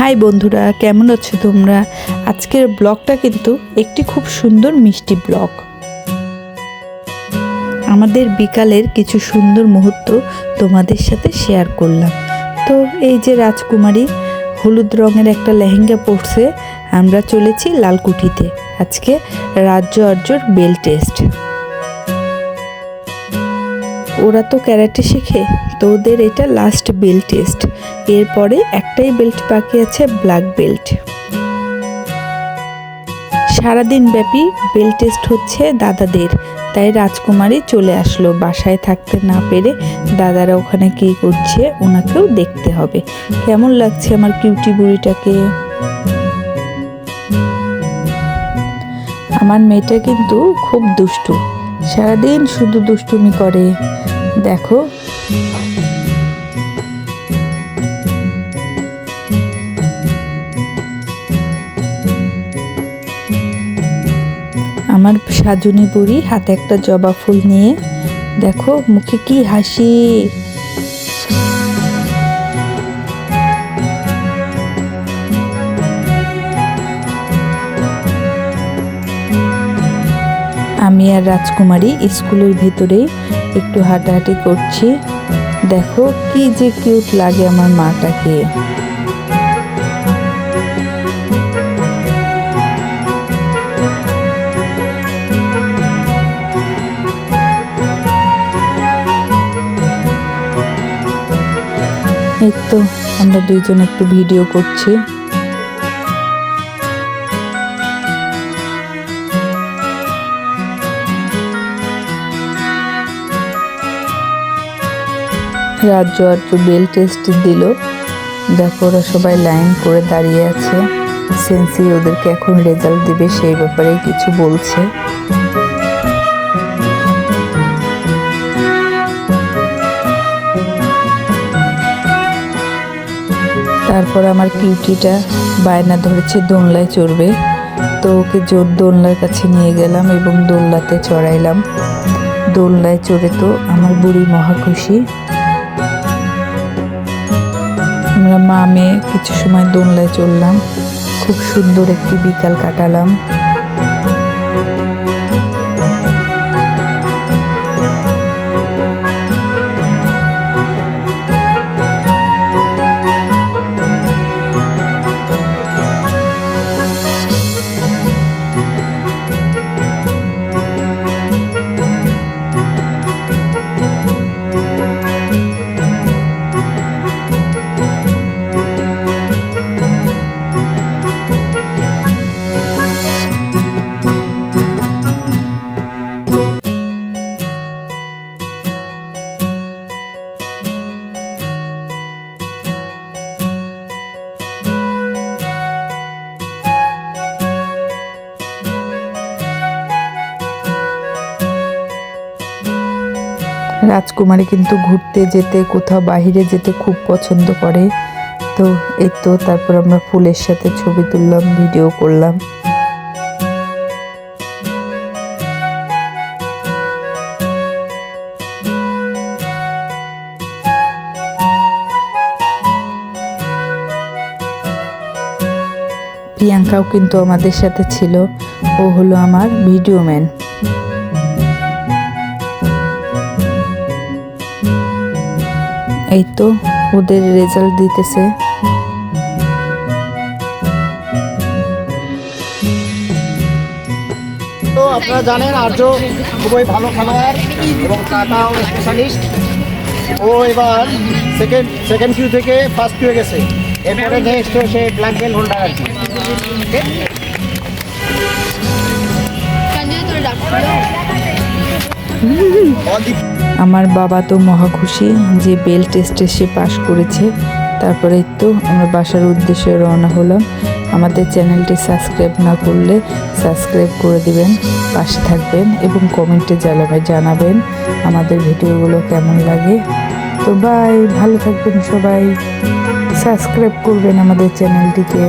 High বন্ধুরা, কেমন আছো তোমরা? আজকের ব্লগটা কিন্তু একটি খুব সুন্দর মিষ্টি ব্লগ। আমাদের বিকালের কিছু সুন্দর মুহূর্ত তোমাদের সাথে শেয়ার করলাম। তো এই যে রাজকুমারী হলুদ রঙের একটা লেহেঙ্গা পরছে, আমরা চলেছি লালকুঠিতে। আজকে রাজ্য অর্জর বেল টেস্ট। ওরা তো ক্যারাটে শেখে, তো ওদের এটা লাস্ট বেল্ট টেস্ট এরপরে একটাই বেল্ট বাকি আছে ব্ল্যাক বেল্ট সারাদিন ব্যাপী বেল্ট টেস্ট হচ্ছে দাদাদের, তাই রাজকুমারী চলে আসলো। বাসায় থাকতে না পেরে দাদারা ওখানে কী করছে, ওনাকেও দেখতে হবে। কেমন লাগছে আমার কিউটি বুড়িটাকে? আমার মেয়েটা কিন্তু খুব দুষ্টু। সারাদিন শুধু দুষ্টুমি করে। দেখো। আমার সাজুনি বুড়ি হাতে একটা জবা ফুল নিয়ে দেখো মুখে কি হাসি। আমি আর রাজকুমারী স্কুলের ভিতরেই একটু হাঁটাহাঁটি করছি। দেখো কি যে কিউট লাগে আমার মাটাকে। এই তো আমরা দুইজন একটু ভিডিও করছি। রাজ্য আর আর্য বেল টেস্ট দিল। দেখো ওরা সবাই লাইন করে দাঁড়িয়ে আছে। সেন্সি ওদেরকে এখন রেজাল্ট দিবে, সেই ব্যাপারে কিছু বলছে। তারপর আমার কিউটিটা বায়না ধরেছে, দোলনায় চড়বে। তো ওকে জোর দোলনার কাছে নিয়ে গেলাম এবং দোলনাতে চড়াইলাম। দোলনায় চড়ে তো আমার বুড়ি মহা আমরা মা মেয়ে কিছু সময় দোলনায় চললাম। খুব সুন্দর একটি বিকাল কাটালাম। রাজকুমারী কিন্তু ঘুরতে যেতে, কোথাও বাহিরে যেতে খুব পছন্দ করে। তো এই তো তারপর আমরা ফুলের সাথে ছবি তুললাম ভিডিও করলাম। প্রিয়াঙ্কাও কিন্তু আমাদের সাথে ছিল। ও হলো আমার ভিডিও ম্যান এই তো ওদের রেজাল্ট দিতেছে। তো আপনারা জানেন আর্য খুবই ভালো খেলোয়াড় এবং কাটাও স্পেশালিস্ট ও এবার সেকেন্ড সেকেন্ড কিউ থেকে ফার্স্ট কিউ গেছে। এরপরে নেক্সট সে ব্ল্যাক বেল হোল্ডার আর কি আমার বাবা তো মহা খুশি যে বেল টেস্টে সে পাশ করেছে। তারপরে তো আমরা বাসার উদ্দেশ্যে রওনা হলাম। আমাদের চ্যানেলটি সাবস্ক্রাইব না করলে সাবস্ক্রাইব করে দিবেন, পাশে থাকবেন এবং কমেন্টে জানাবেন জানাবেন আমাদের ভিডিওগুলো কেমন লাগে। তো বাই ভালো থাকবেন সবাই। সাবস্ক্রাইব করবেন আমাদের চ্যানেলটিকে।